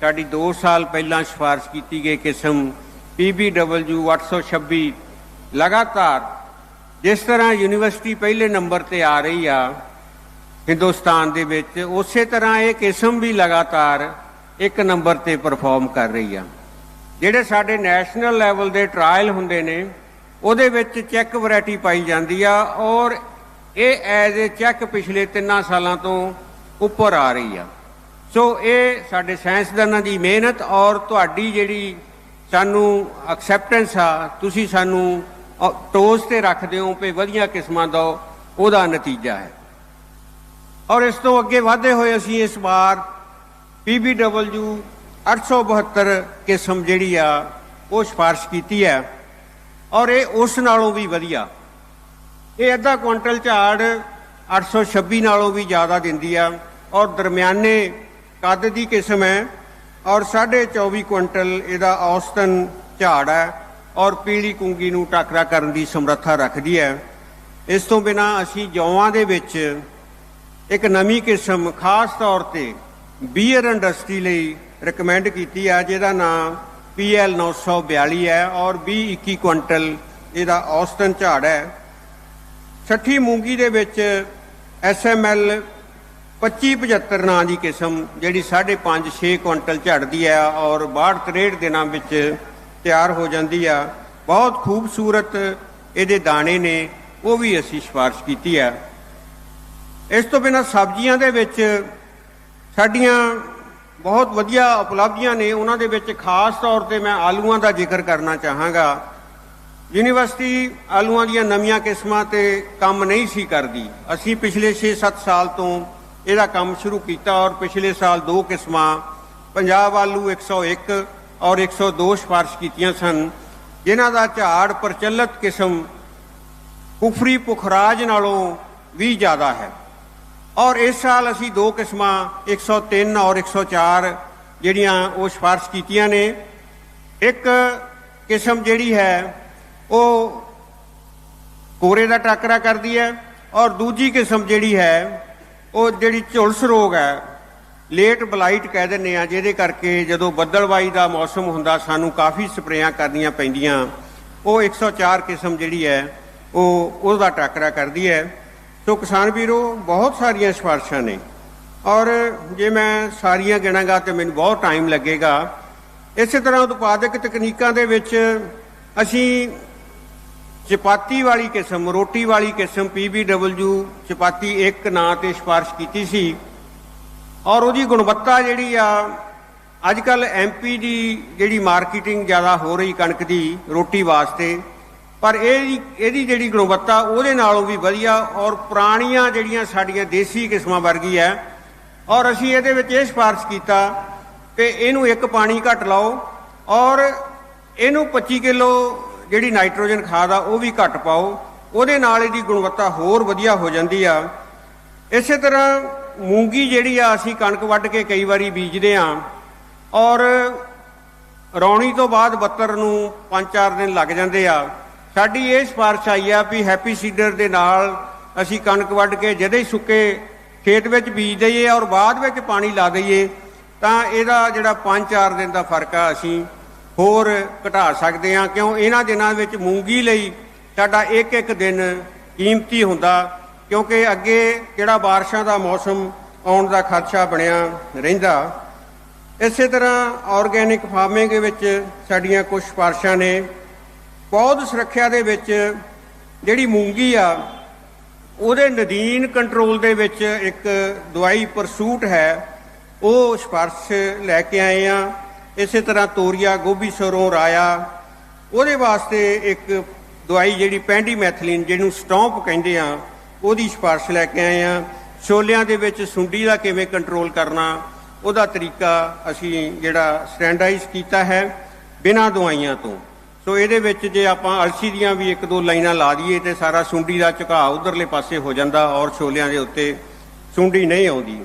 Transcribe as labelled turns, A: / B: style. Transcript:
A: ਸਾਡੀ 2 ਸਾਲ ਪਹਿਲਾਂ ਸਿਫਾਰਿਸ਼ ਕੀਤੀ ਗਈ ਕਿਸਮ PBW 826 ਲਗਾਤਾਰ ਜਿਸ ਤਰ੍ਹਾਂ ਯੂਨੀਵਰਸਿਟੀ ਪਹਿਲੇ ਨੰਬਰ ਤੇ ਆ ਰਹੀ ਆ ਹਿੰਦੁਸਤਾਨ ਦੇ ਵਿੱਚ, ਉਸੇ ਤਰ੍ਹਾਂ ਇਹ ਕਿਸਮ ਵੀ ਲਗਾਤਾਰ ਇੱਕ ਨੰਬਰ ਤੇ ਪਰਫਾਰਮ ਕਰ ਰਹੀ ਆ। ਜਿਹੜੇ ਸਾਡੇ ਨੈਸ਼ਨਲ ਲੈਵਲ ਦੇ ਟਰਾਇਲ ਹੁੰਦੇ ਨੇ, ਉਹਦੇ ਵਿੱਚ ਚੈੱਕ ਵੈਰਾਈਟੀ ਪਾਈ ਜਾਂਦੀ ਆ ਔਰ ਇਹ ਐਜ਼ ਅ ਚੈੱਕ ਪਿਛਲੇ 3 ਸਾਲਾਂ ਤੋਂ ਉੱਪਰ ਆ ਰਹੀ ਆ। ਸੋ ਇਹ ਸਾਡੇ ਸਾਇੰਸਦਾਨਾਂ ਦੀ ਮਿਹਨਤ ਔਰ ਤੁਹਾਡੀ ਜਿਹੜੀ ਸਾਨੂੰ ਐਕਸੈਪਟੈਂਸ ਆ, ਤੁਸੀਂ ਸਾਨੂੰ ਟੋਸ ਤੇ ਰੱਖਦੇ ਹੋ ਕਿ ਵਧੀਆ ਕਿਸਮਾਂ ਦਾ ਉਹਦਾ ਨਤੀਜਾ ਹੈ। ਔਰ ਇਸ ਤੋਂ ਅੱਗੇ ਵਧਦੇ ਹੋਏ ਅਸੀਂ ਇਸ ਵਾਰ PBW 872 ਕਿਸਮ ਜਿਹੜੀ ਆ, ਉਹ ਸਿਫਾਰਿਸ਼ ਕੀਤੀ ਹੈ ਔਰ ਇਹ ਉਸ ਨਾਲੋਂ ਵੀ ਵਧੀਆ। ਇਹ ਅੱਧਾ ਕੁਇੰਟਲ ਝਾੜ 826 ਨਾਲੋਂ ਵੀ ਜ਼ਿਆਦਾ ਦਿੰਦੀ ਆ ਔਰ ਦਰਮਿਆਨੇ ਕੱਦ ਦੀ ਕਿਸਮ ਹੈ ਔਰ 24.5 ਕੁਇੰਟਲ ਇਹਦਾ ਔਸਤਨ ਝਾੜ ਹੈ ਔਰ ਪੀਲੀ ਕੁੰਗੀ ਨੂੰ ਟਾਕਰਾ ਕਰਨ ਦੀ ਸਮਰੱਥਾ ਰੱਖਦੀ ਹੈ। ਇਸ ਤੋਂ ਬਿਨਾ ਅਸੀਂ ਜੌਆਂ ਦੇ ਵਿੱਚ ਇੱਕ ਨਵੀਂ ਕਿਸਮ ਖਾਸ ਤੌਰ ਤੇ ਬੀਅਰ ਇੰਡਸਟਰੀ ਲਈ ਰეკਮੈਂਡ ਕੀਤੀ ਹੈ, ਜਿਹਦਾ ਨਾਮ PL 942 ਹੈ ਔਰ 20 21 ਕੁਇੰਟਲ ਇਹਦਾ ਔਸਤਨ ਝਾੜ ਹੈ। ਛੱਠੀ ਮੂੰਗੀ ਦੇ ਵਿੱਚ SML 2575 ਨਾਂ ਦੀ ਕਿਸਮ ਜਿਹੜੀ 5.5 6 ਕੁਇੰਟਲ ਝੜਦੀ ਆ ਔਰ 62 63 ਦਿਨਾਂ ਵਿੱਚ ਤਿਆਰ ਹੋ ਜਾਂਦੀ ਆ। ਬਹੁਤ ਖੂਬਸੂਰਤ ਇਹਦੇ ਦਾਣੇ ਨੇ, ਉਹ ਵੀ ਅਸੀਂ ਸਿਫਾਰਿਸ਼ ਕੀਤੀ ਆ। ਇਸ ਤੋਂ ਬਿਨਾਂ ਸਬਜ਼ੀਆਂ ਦੇ ਵਿੱਚ ਸਾਡੀਆਂ ਬਹੁਤ ਵਧੀਆ ਉਪਲਬਧੀਆਂ ਨੇ। ਉਹਨਾਂ ਦੇ ਵਿੱਚ ਖਾਸ ਤੌਰ ਤੇ ਮੈਂ ਆਲੂਆਂ ਦਾ ਜ਼ਿਕਰ ਕਰਨਾ ਚਾਹਾਂਗਾ। ਯੂਨੀਵਰਸਿਟੀ ਆਲੂਆਂ ਦੀਆਂ ਨਵੀਆਂ ਕਿਸਮਾਂ ਤੇ ਕੰਮ ਨਹੀਂ ਸੀ ਕਰਦੀ। ਅਸੀਂ ਪਿਛਲੇ 6-7 ਸਾਲ ਤੋਂ ਇਹਦਾ ਕੰਮ ਸ਼ੁਰੂ ਕੀਤਾ ਔਰ ਪਿਛਲੇ ਸਾਲ ਦੋ ਕਿਸਮਾਂ, ਪੰਜਾਬ ਆਲੂ 101 ਔਰ 102 ਸਿਫਾਰਿਸ਼ ਕੀਤੀਆਂ ਸਨ, ਜਿਨ੍ਹਾਂ ਦਾ ਝਾੜ ਪ੍ਰਚਲਿਤ ਕਿਸਮ ਕੁਫਰੀ ਪੁਖਰਾਜ ਨਾਲੋਂ ਵੀ ਜ਼ਿਆਦਾ ਹੈ। ਔਰ ਇਸ ਸਾਲ ਅਸੀਂ ਦੋ ਕਿਸਮਾਂ 103 ਔਰ 104 ਜਿਹੜੀਆਂ ਉਹ ਸਿਫਾਰਿਸ਼ ਕੀਤੀਆਂ ਨੇ। ਇੱਕ ਕਿਸਮ ਜਿਹੜੀ ਹੈ, ਉਹ ਕੋਰੇ ਦਾ ਟਾਕਰਾ ਕਰਦੀ ਹੈ ਔਰ ਦੂਜੀ ਕਿਸਮ ਜਿਹੜੀ ਹੈ ਉਹ ਜਿਹੜੀ ਝੁਲਸ ਰੋਗ ਹੈ ਲੇਟ ਬਲਾਈਟ ਕਹਿ ਦਿੰਦੇ ਆ ਜਿਹਦੇ ਕਰਕੇ ਜਦੋਂ ਬੱਦਲਵਾਈ ਦਾ ਮੌਸਮ ਹੁੰਦਾ, ਸਾਨੂੰ ਕਾਫੀ ਸਪਰੇਆਂ ਕਰਨੀਆਂ ਪੈਂਦੀਆਂ। ਉਹ 104 ਕਿਸਮ ਜਿਹੜੀ ਹੈ, ਉਹ ਉਹਦਾ ਟਾਕਰਾ ਕਰਦੀ ਹੈ। ਸੋ ਕਿਸਾਨ ਵੀਰੋ, ਬਹੁਤ ਸਾਰੀਆਂ ਸਿਫਾਰਸ਼ਾਂ ਨੇ। ਔਰ ਜੇ ਮੈਂ ਸਾਰੀਆਂ ਗਿਣਾਂਗਾ ਤੇ ਮੈਨੂੰ ਬਹੁਤ ਟਾਈਮ ਲੱਗੇਗਾ। ਇਸੇ ਤਰ੍ਹਾਂ ਉਤਪਾਦਕ ਤਕਨੀਕਾਂ ਦੇ ਵਿੱਚ ਅਸੀਂ ਚਪਾਤੀ ਵਾਲੀ ਕਿਸਮ, ਰੋਟੀ ਵਾਲੀ ਕਿਸਮ PBW ਚਪਾਤੀ ਇੱਕ ਨਾਂ ਤੇ ਸਿਫਾਰਿਸ਼ ਕੀਤੀ ਸੀ। ਔਰ ਉਹਦੀ ਗੁਣਵੱਤਾ ਜਿਹੜੀ ਆ ਅੱਜ ਕੱਲ ਐਮਪੀ ਦੀ ਜਿਹੜੀ ਮਾਰਕੀਟਿੰਗ ਜ਼ਿਆਦਾ ਹੋ ਰਹੀ ਕਣਕ ਦੀ, ਰੋਟੀ ਵਾਸਤੇ, ਪਰ ਇਹ ਇਹਦੀ ਜਿਹੜੀ ਗੁਣਵੱਤਾ, ਉਹਦੇ ਨਾਲੋਂ ਵੀ ਵਧੀਆ ਔਰ ਪੁਰਾਣੀਆਂ ਜਿਹੜੀਆਂ ਸਾਡੀਆਂ ਦੇਸੀ ਕਿਸਮਾਂ ਵਰਗੀ ਹੈ ਔਰ ਅਸੀਂ ਇਹਦੇ ਵਿੱਚ ਇਹ ਸਿਫਾਰਿਸ਼ ਕੀਤਾ ਕਿ ਇਹਨੂੰ ਇੱਕ ਪਾਣੀ ਘੱਟ ਲਾਓ ਔਰ ਇਹਨੂੰ 25 ਕਿਲੋ ਜਿਹੜੀ ਨਾਈਟ੍ਰੋਜਨ ਖਾਦ ਆ, ਉਹ ਵੀ ਘੱਟ ਪਾਓ। ਉਹਦੇ ਨਾਲ ਇਹਦੀ ਗੁਣਵੱਤਾ ਹੋਰ ਵਧੀਆ ਹੋ ਜਾਂਦੀ ਆ। ਇਸੇ ਤਰ੍ਹਾਂ ਮੂੰਗੀ ਜਿਹੜੀ ਆ, ਅਸੀਂ ਕਣਕ ਵੱਢ ਕੇ ਕਈ ਵਾਰੀ ਬੀਜਦੇ ਆ। ਔਰ ਰੌਣੀ ਤੋਂ ਬਾਅਦ ਬੱਤਰ ਨੂੰ 5-4 ਦਿਨ ਲੱਗ ਜਾਂਦੇ ਆ। ਸਾਡੀ ਇਹ ਸਿਫਾਰਿਸ਼ ਆਈ ਆ ਵੀ ਹੈਪੀ ਸੀਡਰ ਦੇ ਨਾਲ ਅਸੀਂ ਕਣਕ ਵੱਢ ਕੇ ਜਦੇ ਹੀ ਸੁੱਕੇ ਖੇਤ ਵਿੱਚ ਬੀਜ ਦਈਏ ਔਰ ਬਾਅਦ ਵਿੱਚ ਪਾਣੀ ਲਾ ਦਈਏ, ਤਾਂ ਇਹਦਾ ਜਿਹੜਾ 5-4 ਦਿਨ ਦਾ ਫ਼ਰਕ ਆ ਅਸੀਂ ਹੋਰ ਘਟਾ ਸਕਦੇ ਹਾਂ, ਕਿਉਂ? ਇਹਨਾਂ ਦਿਨਾਂ ਵਿੱਚ ਮੂੰਗੀ ਲਈ ਸਾਡਾ ਇੱਕ ਇੱਕ ਦਿਨ ਕੀਮਤੀ ਹੁੰਦਾ, ਕਿਉਂਕਿ ਅੱਗੇ ਜਿਹੜਾ ਬਾਰਿਸ਼ਾਂ ਦਾ ਮੌਸਮ ਆਉਣ ਦਾ ਖਦਸ਼ਾ ਬਣਿਆ ਰਹਿੰਦਾ, ਇਸੇ ਤਰ੍ਹਾਂ ਆਰਗੇਨਿਕ ਫਾਰਮਿੰਗ ਦੇ ਵਿੱਚ ਸਾਡੀਆਂ ਕੁਝ ਸਿਫਾਰਸ਼ਾਂ ਨੇ ਪੌਦ ਸੁਰੱਖਿਆ ਦੇ ਵਿੱਚ ਜਿਹੜੀ ਮੂੰਗੀ ਆ, ਉਹਦੇ ਨਦੀਨ ਕੰਟਰੋਲ ਦੇ ਵਿੱਚ ਇੱਕ ਦਵਾਈ ਪਰਸੂਟ ਹੈ, ਉਹ ਸਿਫਾਰਸ਼ ਲੈ ਕੇ ਆਏ ਆ ਇਸੇ ਤਰ੍ਹਾਂ ਤੋਰੀਆ ਗੋਭੀ ਸਰੋਂ ਰਾਇਆ, ਉਹਦੇ ਵਾਸਤੇ ਇੱਕ ਦਵਾਈ ਜਿਹੜੀ ਪੈਂਡੀ ਮੈਥਲੀਨ ਜਿਹਨੂੰ ਸਟੌਂਪ ਕਹਿੰਦੇ ਆ, ਉਹਦੀ ਸਿਫਾਰਸ਼ ਲੈ ਕੇ ਆਏ ਆ। ਛੋਲਿਆਂ ਦੇ ਵਿੱਚ ਸੁੰਡੀ ਦਾ ਕਿਵੇਂ ਕੰਟਰੋਲ ਕਰਨਾ, ਉਹਦਾ ਤਰੀਕਾ ਅਸੀਂ ਜਿਹੜਾ ਸਟੈਂਡਰਡਾਈਜ਼ ਕੀਤਾ ਹੈ ਬਿਨਾਂ ਦਵਾਈਆਂ ਤੋਂ। ਸੋ ਇਹਦੇ ਵਿੱਚ ਜੇ ਆਪਾਂ ਅਲਸੀ ਦੀਆਂ ਵੀ ਇੱਕ ਦੋ ਲਾਈਨਾਂ ਲਾ ਦਈਏ ਤੇ ਸਾਰਾ ਸੁੰਡੀ ਦਾ ਝੁਕਾਅ ਉਧਰਲੇ ਪਾਸੇ ਹੋ ਜਾਂਦਾ ਔਰ ਛੋਲਿਆਂ ਦੇ ਉੱਤੇ ਸੁੰਡੀ ਨਹੀਂ ਆਉਂਦੀ।